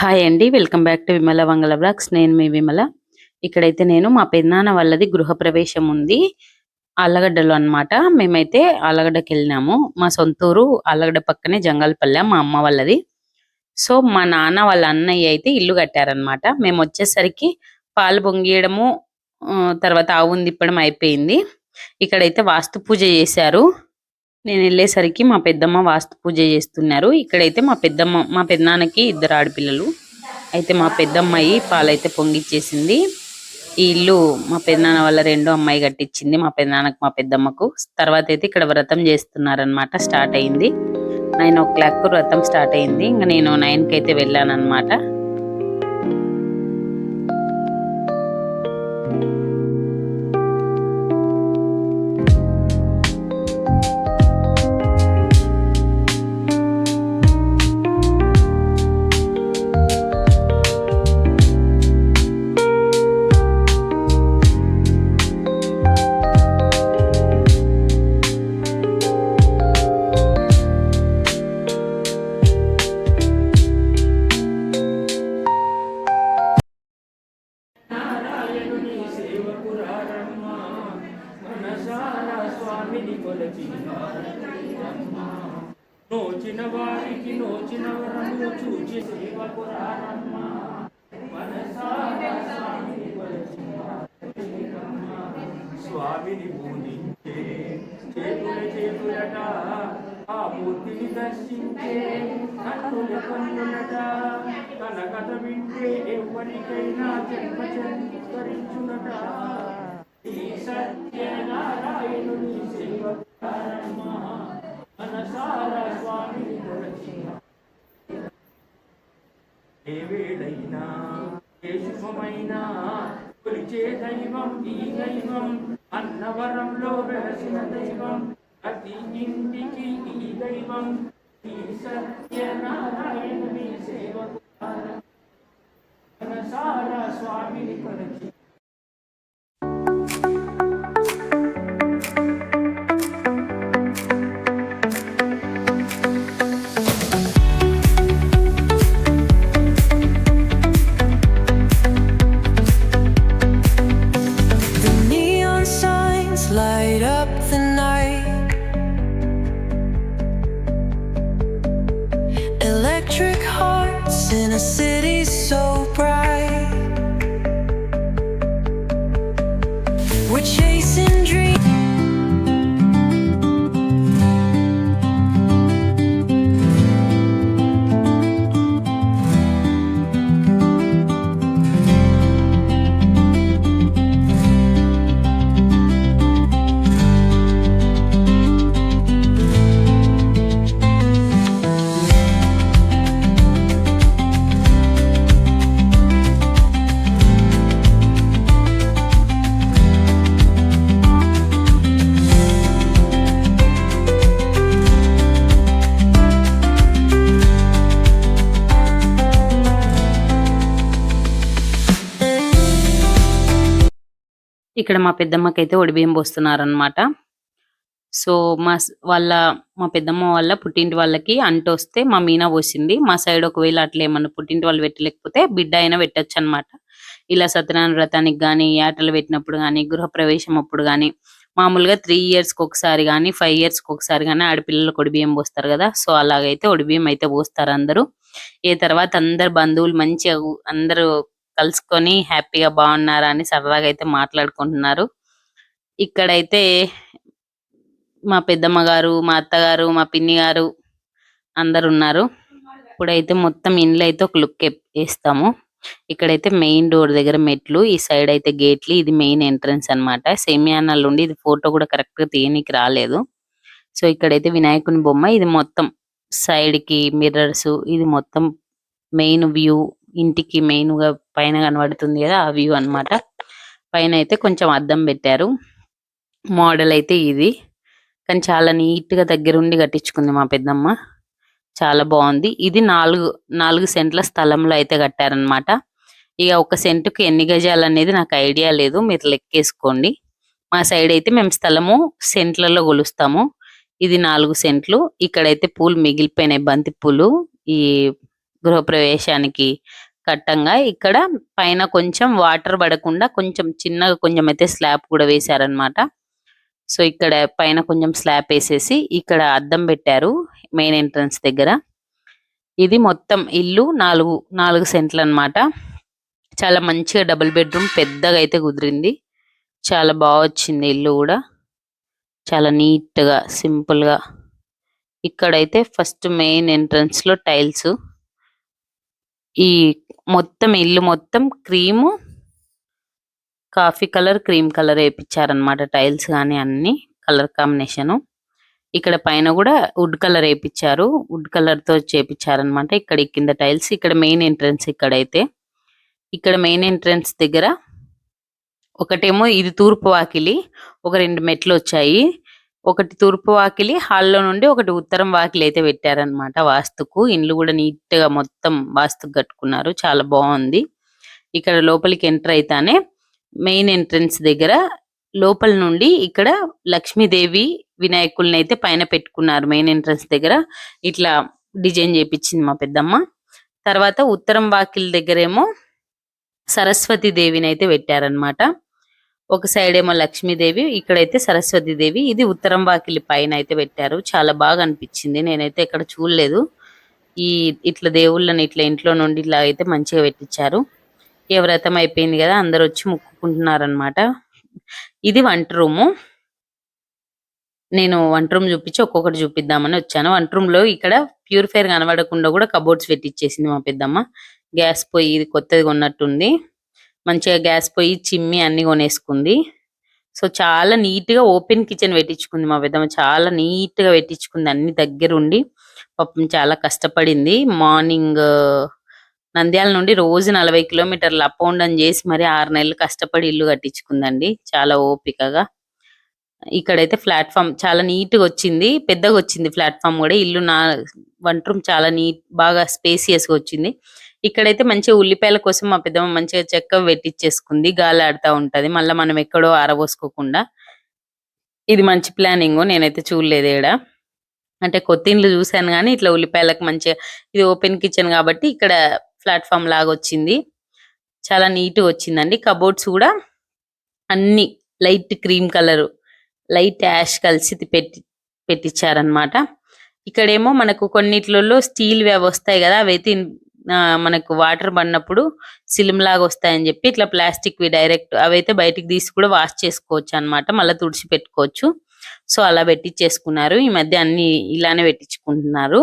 Hi అండి welcome back to Vimala Vangala blogs. నేను మీ విమల. ఇక్కడైతే నేను మా పెన్నాన్న వాళ్ళది గృహప్రవేశం ఉంది. ఆలగడ్డలో అన్నమాట. మేమైతే ఆలగడ్డకి వెళ్ళినాము. మా సొంతూరు ఆలగడ్డ పక్కనే జంగాలపల్లె మా అమ్మ వాళ్ళది. సో మా నాన్న వాళ్ళ అన్నయ్య అయితే ఇల్లు కట్టారనమాట మేము వచ్చేసరికి పాలు పొంగియడము తర్వాత ఆవుని తిప్పడం అయిపోయింది. ఇక్కడైతే వాస్తు పూజ చేశారు. నేను వెళ్ళేసరికి మా పెద్దమ్మ వాస్తు పూజ చేస్తున్నారు. ఇక్కడైతే మా పెద్దమ్మ మా పెద్దనాన్నకి ఇద్దరు ఆడపిల్లలు. అయితే మా పెద్దమ్మాయి పాలైతే పొంగిచ్చేసింది. ఈ ఇల్లు మా పెద్దనాన్న వాళ్ళ రెండో అమ్మాయి కట్టించింది మా పెద్దనాన్నకు మా పెద్దమ్మకు. తర్వాత అయితే ఇక్కడ వ్రతం చేస్తున్నారనమాట స్టార్ట్ అయింది. నైన్ ఓ క్లాక్ వ్రతం స్టార్ట్ అయింది. ఇంకా నేను నైన్కి అయితే వెళ్ళాను అనమాట స్వామిని నోచిన వారికి నోచిన వరము చూచి స్వామిని పూజించే చేతుల చేతులట ఆ మూర్తిని దర్శించే కన్నుల కన్నులట. తన కథ వింటే ఎవరికైనా జన్మ చరించునట సత్యనారాయణుని సేవకారమ్మ మనసారా స్వామిని ఏ వేళైనా ఏ శుభమైనా కొలిచే దైవం ఈ దైవం అన్నవరంలో వెలసిన దైవం ప్రతి ఇంటికి ఈ దైవం ఈ సత్యనారాయణుని స్వామిని ఇక్కడ మా పెద్దమ్మకి అయితే ఒడిబియ్యం పోస్తున్నారనమాట సో మా వాళ్ళ మా పెద్దమ్మ వాళ్ళ పుట్టింటి వాళ్ళకి అంట వస్తే మా మీనా పోసింది. మా సైడ్ ఒకవేళ అట్లా ఏమన్నా పుట్టింటి వాళ్ళు పెట్టలేకపోతే బిడ్డ అయినా పెట్టచ్చు అనమాట ఇలా సత్యనారాయణ వ్రతానికి కానీ యాటలు పెట్టినప్పుడు కానీ గృహప్రవేశం అప్పుడు కానీ మామూలుగా త్రీ ఇయర్స్కి ఒకసారి కానీ ఫైవ్ ఇయర్స్కి ఒకసారి కానీ ఆడపిల్లలకు ఒడిబియ్యం పోస్తారు కదా. సో అలాగైతే ఒడిబియ్యం అయితే పోస్తారు అందరూ. ఏ తర్వాత అందరు బంధువులు మంచిగా అందరూ కలుసుకొని హ్యాపీగా బాగున్నారా అని సరదాగా అయితే మాట్లాడుకుంటున్నారు. ఇక్కడైతే మా పెద్దమ్మ గారు మా అత్తగారు మా పిన్ని గారు అందరు ఉన్నారు. ఇప్పుడైతే మొత్తం ఇండ్లు అయితే ఒక లుక్ వేస్తాము. ఇక్కడైతే మెయిన్ డోర్ దగ్గర మెట్లు ఈ సైడ్ అయితే గేట్లు ఇది మెయిన్ ఎంట్రన్స్ అన్నమాట. సెమియానాలు ఉండి ఇది ఫోటో కూడా కరెక్ట్గా తీయనికి రాలేదు. సో ఇక్కడైతే వినాయకుని బొమ్మ ఇది మొత్తం సైడ్కి మిర్రర్స్ ఇది మొత్తం మెయిన్ వ్యూ ఇంటికి మెయిన్గా పైన కనబడుతుంది కదా ఆ వ్యూ అన్నమాట. పైన అయితే కొంచెం అద్దం పెట్టారు. మోడల్ అయితే ఇది. కానీ చాలా నీట్గా దగ్గరుండి కట్టించుకుంది మా పెద్దమ్మ. చాలా బాగుంది. ఇది నాలుగు నాలుగు సెంట్ల స్థలంలో అయితే కట్టారన్నమాట. ఇక ఒక సెంటుకు ఎన్ని గజాలు అనేది నాకు ఐడియా లేదు. మీరు లెక్కేసుకోండి. మా సైడ్ అయితే మేము స్థలము సెంట్లలో కొలుస్తాము. ఇది నాలుగు సెంట్లు. ఇక్కడైతే పూలు మిగిలిపోయినాయి. బంతి పూలు ఈ గృహప్రవేశానికి కట్టంగా. ఇక్కడ పైన కొంచెం వాటర్ పడకుండా కొంచెం చిన్నగా కొంచెం అయితే స్లాబ్ కూడా వేశారనమాట సో ఇక్కడ పైన కొంచెం స్లాబ్ వేసేసి ఇక్కడ అద్దం పెట్టారు మెయిన్ ఎంట్రన్స్ దగ్గర. ఇది మొత్తం ఇల్లు నాలుగు నాలుగు సెంట్లు అన్నమాట చాలా మంచిగా డబుల్ బెడ్రూమ్ పెద్దగా అయితే కుదిరింది. చాలా బాగా వచ్చింది ఇల్లు కూడా. చాలా నీట్గా సింపుల్గా ఇక్కడైతే ఫస్ట్ మెయిన్ ఎంట్రన్స్లో టైల్స్. ఈ మొత్తం ఇల్లు మొత్తం cream coffee colour cream colour వేయించారనమాట tiles కానీ అన్ని కలర్ కాంబినేషన్. ఇక్కడ పైన కూడా వుడ్ కలర్ వేయించారు వుడ్ కలర్తో చేపించారనమాట ఇక్కడ కింద టైల్స్. ఇక్కడ మెయిన్ ఎంట్రన్స్ ఇక్కడైతే. ఇక్కడ మెయిన్ ఎంట్రన్స్ దగ్గర ఒకటేమో ఇది తూర్పు వాకిలి ఒక రెండు మెట్లు వచ్చాయి. ఒకటి తూర్పు వాకిలి హాల్లో నుండి ఒకటి ఉత్తరం వాకిలి అయితే పెట్టారనమాట వాస్తుకు. ఇండ్లు కూడా నీట్గా మొత్తం వాస్తుకు కట్టుకున్నారు. చాలా బాగుంది. ఇక్కడ లోపలికి ఎంటర్ అయితేనే మెయిన్ ఎంట్రన్స్ దగ్గర లోపల నుండి ఇక్కడ లక్ష్మీదేవి వినాయకుల్ని అయితే పైన పెట్టుకున్నారు మెయిన్ ఎంట్రన్స్ దగ్గర. ఇట్లా డిజైన్ చేపించింది మా పెద్దమ్మ. తర్వాత ఉత్తరం వాకిలి దగ్గరేమో సరస్వతి దేవిని అయితే పెట్టారనమాట ఒక సైడ్ ఏమో లక్ష్మీదేవి ఇక్కడైతే సరస్వతి దేవి. ఇది ఉత్తరం వాకిలి పైన అయితే పెట్టారు. చాలా బాగా అనిపించింది. నేనైతే ఇక్కడ చూడలేదు. ఈ ఇట్లా దేవుళ్ళని ఇట్లా ఇంట్లో నుండి ఇట్లా అయితే మంచిగా పెట్టించారు. ఏ వ్రతం అయిపోయింది కదా అందరు వచ్చి ముక్కుకుంటున్నారనమాట ఇది వంట రూము. నేను వంట రూమ్ చూపించి ఒక్కొక్కటి చూపిద్దామని వచ్చాను. వంట రూమ్లో ఇక్కడ ప్యూరిఫైర్ కనబడకుండా కూడా కబోర్డ్స్ పెట్టించేసింది మా పెద్దమ్మ. గ్యాస్ పొయ్యి ఇది కొత్తది కొన్నట్టుంది. మంచిగా గ్యాస్ పొయ్యి చిమ్మి అన్ని కొనేసుకుంది. సో చాలా నీట్గా ఓపెన్ కిచెన్ పెట్టించుకుంది మా పెద్దమ్మ. చాలా నీట్గా పెట్టించుకుంది. అన్ని దగ్గరుండి పాపం చాలా కష్టపడింది. మార్నింగ్ నంద్యాల నుండి రోజు నలభై కిలోమీటర్లు అప్ అండ్ డౌన్ చేసి మరి ఆరు నెలలు కష్టపడి ఇల్లు కట్టించుకుందండి. చాలా ఓపికగా. ఇక్కడైతే ప్లాట్ఫామ్ చాలా నీట్గా వచ్చింది. పెద్దగా వచ్చింది ప్లాట్ఫామ్ కూడా. ఇల్లు నా వంట రూమ్ చాలా నీట్ బాగా స్పేసియస్గా వచ్చింది. ఇక్కడైతే మంచిగా ఉల్లిపాయల కోసం మా పెద్దమ్మ మంచిగా చెక్క పెట్టించేసుకుంది గాలి ఉంటది. మళ్ళీ మనం ఎక్కడో ఆరబోసుకోకుండా ఇది మంచి ప్లానింగ్ నేనైతే చూడలేదు ఇక్కడ అంటే కొత్తిండ్లు చూసాను చూశాను కానీ ఇట్లా ఉల్లిపాయలకు మంచిగా ఇది ఓపెన్ కిచెన్ కాబట్టి ఇక్కడ ప్లాట్ఫామ్ లాగా వచ్చింది. చాలా నీట్గా వచ్చిందండి. కబోర్డ్స్ కూడా అన్ని light cream colour light ash కలిసి పెట్టి పెట్టించారనమాట ఇక్కడేమో మనకు కొన్నిట్లలో స్టీల్ వస్తాయి కదా అవైతే ఇన్- మనకు వాటర్ పడినప్పుడు సిలిం లాగా వస్తాయని చెప్పి ఇట్లా ప్లాస్టిక్ వి డైరెక్ట్ అవైతే బయటికి తీసి కూడా వాష్ చేసుకోవచ్చు అన్నమాట. మళ్ళీ తుడిచి పెట్టుకోవచ్చు. సో అలా పెట్టించేసుకున్నారు ఈ మధ్య అన్ని ఇలానే పెట్టించుకుంటున్నారు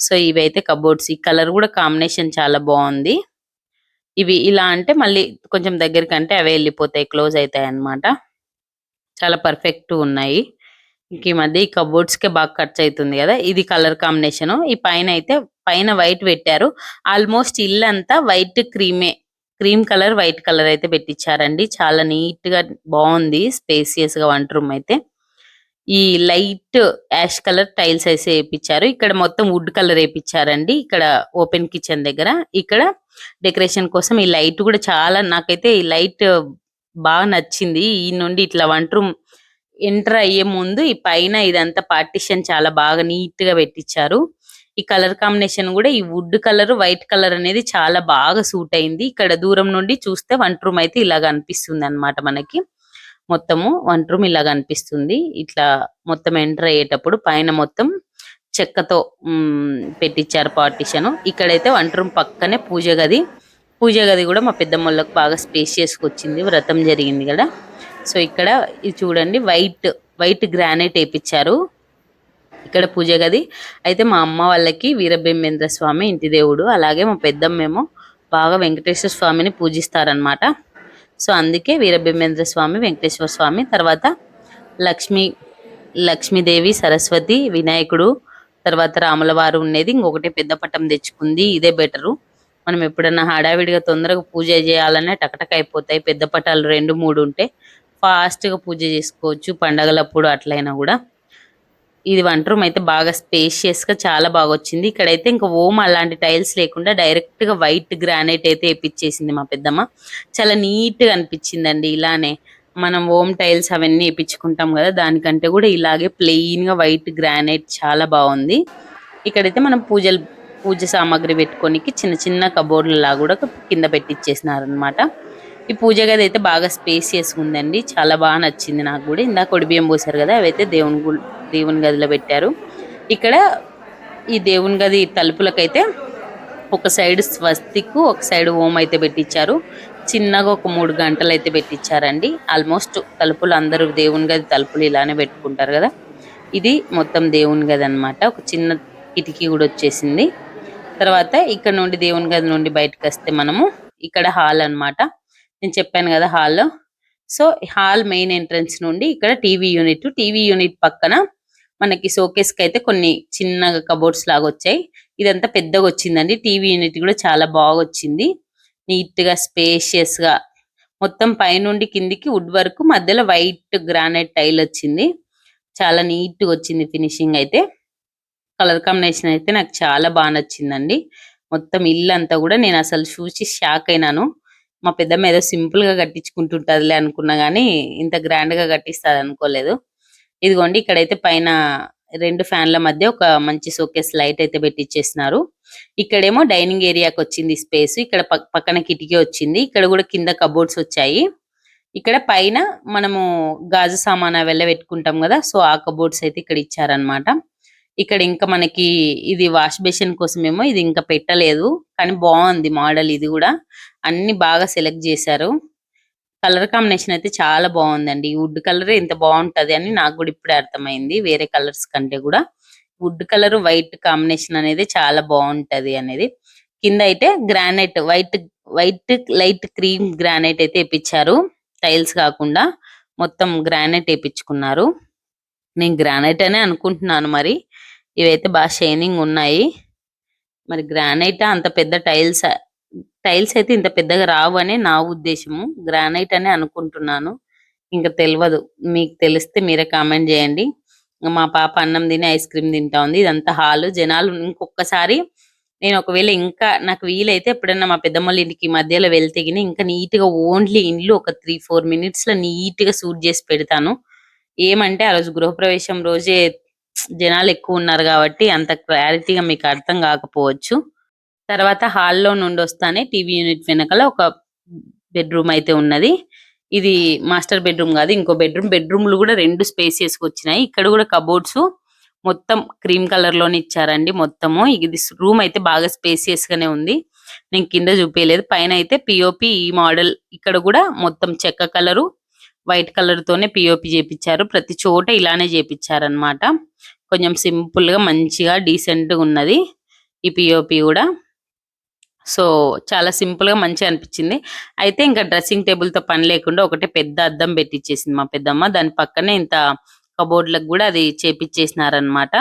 సో ఇవైతే కబోర్డ్స్. ఈ కలర్ కూడా కాంబినేషన్ చాలా బాగుంది. ఇవి ఇలా అంటే మళ్ళీ కొంచెం దగ్గరికి అంటే అవే వెళ్ళిపోతాయి క్లోజ్ అవుతాయి అన్నమాట చాలా పర్ఫెక్ట్ ఉన్నాయి. ఇంక ఈ మధ్య ఈ కబోర్డ్స్ కే బాగా ఖర్చు అవుతుంది కదా? ఇది కలర్ కాంబినేషన్. ఈ పైన అయితే పైన వైట్ పెట్టారు. ఆల్మోస్ట్ ఇల్లు అంతా వైట్ క్రీమే క్రీమ్ కలర్ వైట్ కలర్ అయితే పెట్టించారండి చాలా నీట్గా బాగుంది స్పేసియస్గా వంట రూమ్ అయితే. ఈ లైట్ యాష్ కలర్ టైల్స్ అయితే వేయించారు ఇక్కడ మొత్తం వుడ్ కలర్ వేయించారండి ఇక్కడ ఓపెన్ కిచెన్ దగ్గర. ఇక్కడ డెకరేషన్ కోసం ఈ లైట్ కూడా చాలా నాకైతే ఈ లైట్ బాగా నచ్చింది. ఈ నుండి ఇట్లా వంట రూమ్ ఎంటర్ అయ్యే ముందు ఈ పైన ఇదంతా పార్టిషన్ చాలా బాగా నీట్గా పెట్టించారు. ఈ కలర్ కాంబినేషన్ కూడా ఈ వుడ్ కలర్ వైట్ కలర్ అనేది చాలా బాగా సూట్ అయింది. ఇక్కడ దూరం నుండి చూస్తే వంట రూమ్ అయితే ఇలాగ అనిపిస్తుంది అన్నమాట మనకి. మొత్తము వంట రూమ్ ఇలా అనిపిస్తుంది. ఇట్లా మొత్తం ఎంటర్ అయ్యేటప్పుడు పైన మొత్తం చెక్కతో పెట్టించారు పార్టిషన్ ఇక్కడైతే వంట రూమ్ పక్కనే పూజ గది. పూజ గది కూడా మా పెద్దమ్మళ్ళకి బాగా స్పేషియస్ వచ్చింది. వ్రతం జరిగింది కదా. సో ఇక్కడ ఇది చూడండి వైట్ వైట్ గ్రానైట్ వేయించారు ఇక్కడ పూజ గది. అయితే మా అమ్మ వాళ్ళకి వీరభీమేంద్ర స్వామి ఇంటి దేవుడు అలాగే మా పెద్దమ్మేమో బాగా వెంకటేశ్వర స్వామిని పూజిస్తారనమాట సో అందుకే వీరభీమేంద్ర స్వామి వెంకటేశ్వర స్వామి తర్వాత లక్ష్మి లక్ష్మీదేవి సరస్వతి వినాయకుడు తర్వాత రాములవారు ఉండేది. ఇంకొకటి పెద్ద పట్టం తెచ్చుకుంది ఇదే బెటరు. మనం ఎప్పుడన్నా హడావిడిగా తొందరగా పూజ చేయాలనే టకటక అయిపోతాయి. పెద్ద పటాలు రెండు మూడు ఉంటే ఫాస్ట్గా పూజ చేసుకోవచ్చు పండగలప్పుడు అట్లయినా కూడా. ఇది వంట రూమ్ అయితే బాగా స్పేషియస్గా చాలా బాగా వచ్చింది ఇక్కడైతే ఇంకా ఓం అలాంటి టైల్స్ లేకుండా డైరెక్ట్గా వైట్ గ్రానైట్ అయితే వేపించేసింది మా పెద్దమ్మ. చాలా నీట్గా అనిపించిందండి ఇలానే. మనం ఓం టైల్స్ అవన్నీ వేపించుకుంటాం కదా దానికంటే కూడా ఇలాగే ప్లెయిన్గా వైట్ గ్రానైట్ చాలా బాగుంది. ఇక్కడైతే మనం పూజలు పూజ సామాగ్రి పెట్టుకోనికి చిన్న చిన్న కబోర్డ్లలా లాగా కూడా కింద పెట్టిచ్చేసినారనమాట ఈ పూజ గది అయితే బాగా స్పేసియస్ ఉందండి చాలా బాగా నచ్చింది నాకు కూడా. ఇందాక ఒడి పోసారు కదా అవైతే దేవుని దేవుని గదిలో పెట్టారు. ఇక్కడ ఈ దేవుని గది తలుపులకైతే ఒక సైడ్ స్వస్తిక్ ఒక సైడ్ ఓం అయితే పెట్టించారు చిన్నగా ఒక మూడు గంటలు అయితే పెట్టించారండి ఆల్మోస్ట్ తలుపులు అందరూ దేవుని గది తలుపులు ఇలానే పెట్టుకుంటారు కదా. ఇది మొత్తం దేవుని గది అన్నమాట. ఒక చిన్న కిటికీ కూడా వచ్చేసింది. తర్వాత ఇక్కడ నుండి దేవుని గది నుండి బయటకు వస్తే మనము ఇక్కడ హాల్ అన్నమాట. నేను చెప్పాను కదా hall so hall main entrance నుండి ఇక్కడ టీవీ యూనిట్ టీవీ యూనిట్ పక్కన మనకి షోకేస్కి అయితే కొన్ని చిన్నగా కబోర్డ్స్ లాగా వచ్చాయి. ఇదంతా పెద్దగా వచ్చిందండి. టీవీ యూనిట్ కూడా చాలా బాగా వచ్చింది. నీట్గా స్పేషియస్గా మొత్తం పైనుండి కిందికి వుడ్ వరకు మధ్యలో వైట్ గ్రానైట్ టైల్ వచ్చింది. చాలా నీట్గా వచ్చింది ఫినిషింగ్ అయితే. కలర్ కాంబినేషన్ అయితే నాకు చాలా బాగా నచ్చిందండి. మొత్తం ఇల్లు అంతా కూడా నేను అసలు చూసి షాక్ అయినాను. మా పెద్దమ్మ ఏదో సింపుల్గా కట్టించుకుంటుంటదిలే అనుకున్నా గానీ ఇంత గ్రాండ్గా కట్టిస్తుంది అనుకోలేదు. ఇదిగోండి ఇక్కడైతే పైన రెండు ఫ్యాన్ల మధ్య ఒక మంచి సోకేస్ లైట్ అయితే పెట్టించేసినారు ఇక్కడేమో డైనింగ్ ఏరియాకి వచ్చింది స్పేస్ ఇక్కడ పక్కన కిటికీ వచ్చింది ఇక్కడ కూడా కింద కబోర్డ్స్ వచ్చాయి. ఇక్కడ పైన మనము గాజు సామాన్ వెళ్ళ పెట్టుకుంటాం కదా సో ఆ కబోర్డ్స్ అయితే ఇక్కడ ఇచ్చారన్నమాట. ఇక్కడ ఇంకా మనకి ఇది వాష్ బేసిన్ కోసమేమో ఇది ఇంకా పెట్టలేదు కానీ బాగుంది మోడల్ ఇది కూడా. అన్ని బాగా సెలెక్ట్ చేశారు. కలర్ కాంబినేషన్ అయితే చాలా బాగుందండి. వుడ్ కలర్ ఇంత బాగుంటది అని నాకు కూడా ఇప్పుడే అర్థమైంది వేరే కలర్స్ కంటే కూడా. వుడ్ కలర్ వైట్ కాంబినేషన్ అనేది చాలా బాగుంటది అనేది. కింద అయితే granite white white light cream granite అయితే వేపించారు. టైల్స్ కాకుండా మొత్తం గ్రానైట్ వేపించుకున్నారు. నేను గ్రానైట్ అనే అనుకుంటున్నాను మరి. ఇవైతే బాగా షైనింగ్ ఉన్నాయి. మరి గ్రానైట్ అంత పెద్ద టైల్స్ టైల్స్ అయితే ఇంత పెద్దగా రావు అని నా ఉద్దేశము. గ్రానైట్ అని అనుకుంటున్నాను. ఇంకా తెలియదు మీకు తెలిస్తే మీరే కామెంట్ చేయండి. మా పాప అన్నం తిని ఐస్ క్రీమ్ తింటా ఉంది. ఇదంతా హాల్. జనాలు ఇంకొకసారి నేను ఒకవేళ ఇంకా నాకు వీలైతే ఎప్పుడైనా మా పెద్దమ్మల ఇంటికి మధ్యలో వెళ్తే గిని ఇంకా నీట్గా ఓన్లీ ఇండ్లు ఒక త్రీ ఫోర్ మినిట్స్లో నీట్గా సూట్ చేసి పెడతాను. ఏమంటే ఆ రోజు గృహప్రవేశం రోజే జనాలు ఎక్కువ ఉన్నారు కాబట్టి అంత క్లారిటీగా మీకు అర్థం కాకపోవచ్చు. తర్వాత హాల్లో నుండి వస్తానే టీవీ యూనిట్ వెనకాల ఒక బెడ్రూమ్ అయితే ఉన్నది. ఇది మాస్టర్ బెడ్రూమ్ కాదు ఇంకో బెడ్రూమ్. బెడ్రూమ్లు కూడా రెండు స్పేసియస్ వచ్చినాయి. ఇక్కడ కూడా కబోర్డ్స్ మొత్తం క్రీమ్ కలర్లోనే ఇచ్చారండి మొత్తము. ఇది రూమ్ అయితే బాగా స్పేసియస్ గానే ఉంది. నేను కింద చూపించలేదు పైన అయితే పిఓపి ఈ మోడల్. ఇక్కడ కూడా మొత్తం చెక్క కలరు వైట్ కలర్ తోనే పిఓపి చేపించారు ప్రతి చోట ఇలానే చేపించారనమాట కొంచెం సింపుల్గా మంచిగా డీసెంట్గా ఉన్నది ఈ పిఓపి కూడా. సో చాలా సింపుల్గా మంచిగా అనిపించింది. అయితే ఇంకా డ్రెస్సింగ్ టేబుల్తో పని లేకుండా ఒకటే పెద్ద అద్దం పెట్టించేసింది మా పెద్దమ్మ. దాని పక్కనే ఇంత కబోర్డ్లకు కూడా అది చేపించేసినారనమాట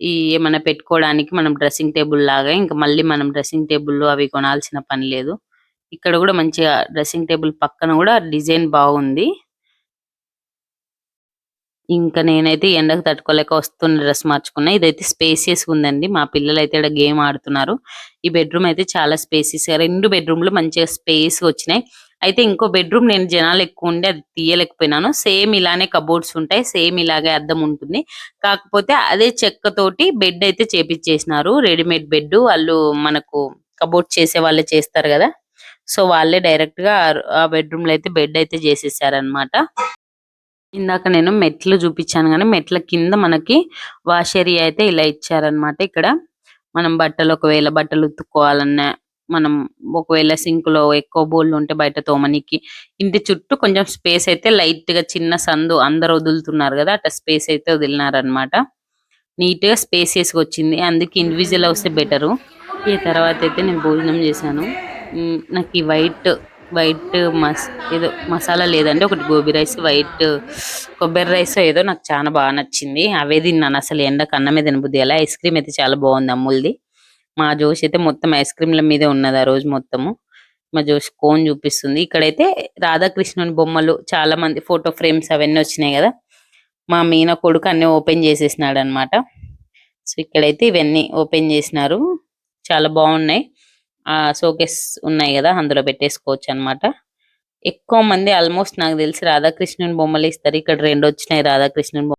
ఈ ఏమైనా పెట్టుకోవడానికి మనం డ్రెస్సింగ్ టేబుల్ లాగా ఇంకా మళ్ళీ మనం డ్రెస్సింగ్ టేబుల్ అవి కొనాల్సిన పని లేదు. ఇక్కడ కూడా మంచిగా డ్రెస్సింగ్ టేబుల్ పక్కన కూడా డిజైన్ బాగుంది. ఇంకా నేనైతే ఎండకు తట్టుకోలేక వస్తున్న డ్రెస్ మార్చుకున్నా. ఇదైతే స్పేసియస్ ఉందండి. మా పిల్లలు అయితే ఇక్కడ గేమ్ ఆడుతున్నారు. ఈ బెడ్రూమ్ అయితే చాలా స్పేసియస్. రెండు బెడ్రూమ్లు మంచిగా స్పేస్ వచ్చినాయి. అయితే ఇంకో బెడ్రూమ్ నేను జనాలు ఎక్కువ ఉండి అది తీయలేకపోయినాను. సేమ్ ఇలానే కబోర్డ్స్ ఉంటాయి. సేమ్ ఇలాగే అద్దం ఉంటుంది. కాకపోతే అదే చెక్కతోటి బెడ్ అయితే చేపించేసినారు. రెడీమేడ్ బెడ్ వాళ్ళు మనకు కబోర్డ్ చేసే వాళ్ళే చేస్తారు కదా. సో వాళ్ళే డైరెక్ట్గా ఆ- ఆ బెడ్రూమ్లో అయితే బెడ్ అయితే చేసేసారనమాట ఇందాక నేను మెట్లు చూపించాను కానీ మెట్ల కింద మనకి వాష్ ఏరియా అయితే ఇలా ఇచ్చారనమాట ఇక్కడ. మనం బట్టలు ఒకవేళ బట్టలు ఉతుక్కోవాలన్నా మనం ఒకవేళ సింక్లో ఎక్కువ బోళ్ళు ఉంటే బయట తోమనికి. ఇంటి చుట్టూ కొంచెం స్పేస్ అయితే లైట్గా చిన్న సందు అందరు వదులుతున్నారు కదా అట్లా స్పేస్ అయితే వదిలినారనమాట నీట్గా స్పేసెస్ వచ్చింది అందుకే ఇండివిజువల్ వస్తే బెటరు. ఈ తర్వాత అయితే నేను భోజనం చేశాను. నాకు ఈ వైట్ వైట్ మస్ ఏదో మసాలా లేదండి. ఒకటి గోబీ రైస్ వైట్ కొబ్బరి రైస్ ఏదో నాకు చాలా బాగా నచ్చింది. అవే తిన్నాను అసలు ఎండకు అన్నమే తినబుద్ది అలా ఐస్ క్రీమ్ అయితే చాలా బాగుంది అమ్ముల్ది. మా జోష్ అయితే మొత్తం ఐస్ క్రీమ్ల మీదే ఉన్నది ఆ రోజు మొత్తము. మా జోష్ కోన్ చూపిస్తుంది. ఇక్కడైతే రాధాకృష్ణుని బొమ్మలు చాలా మంది ఫోటో ఫ్రేమ్స్ అవన్నీ వచ్చినాయి కదా. మా మీన కొడుకు అన్ని ఓపెన్ చేసేసినాడు అనమాట సో ఇక్కడైతే ఇవన్నీ ఓపెన్ చేసినారు. చాలా బాగున్నాయి. ఆ షోకేస్ ఉన్నాయి కదా అందులో పెట్టేసుకోవచ్చు అన్నమాట ఎక్కువ మంది ఆల్మోస్ట్ నాకు తెలిసి రాధాకృష్ణుని బొమ్మలు ఇస్తారు. ఇక్కడ రెండు వచ్చినాయి రాధాకృష్ణుని బొమ్మ